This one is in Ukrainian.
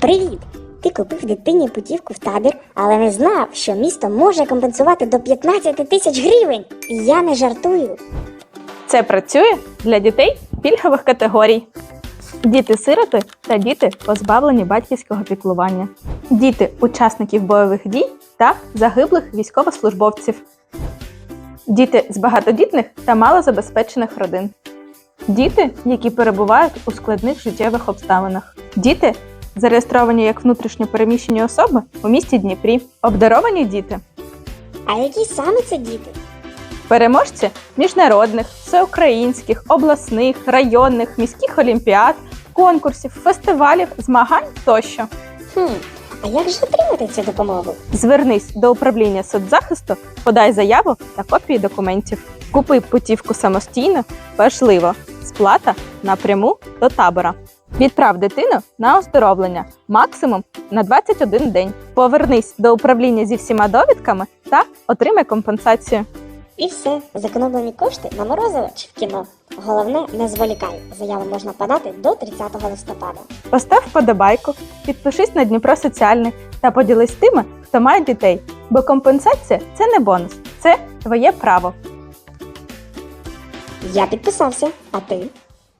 Привіт! Ти купив дитині путівку в табір, але не знав, що місто може компенсувати до 15 тисяч гривень. І я не жартую. Це працює для дітей пільгових категорій. Діти-сироти та діти, позбавлені батьківського піклування, діти учасників бойових дій та загиблих військовослужбовців, діти з багатодітних та малозабезпечених родин, діти, які перебувають у складних життєвих обставинах, діти, зареєстровані як внутрішньо переміщені особи у місті Дніпрі, обдаровані діти. А які саме це діти? Переможці міжнародних, всеукраїнських, обласних, районних, міських олімпіад, конкурсів, фестивалів, змагань тощо. Хм, а як же отримати цю допомогу? Звернись до управління соцзахисту, подай заяву та копії документів. Купи путівку самостійно, важливо, сплата напряму до табора. Відправ дитину на оздоровлення максимум на 21 день. Повернись до управління зі всіма довідками та отримай компенсацію. І все, зекономлені кошти на морозиво чи в кіно. Головне, не зволікай. Заяву можна подати до 30 листопада. Постав вподобайку, підпишись на Дніпро Соціальний та поділись тими, хто має дітей. Бо компенсація це не бонус, це твоє право. Я підписався, а ти?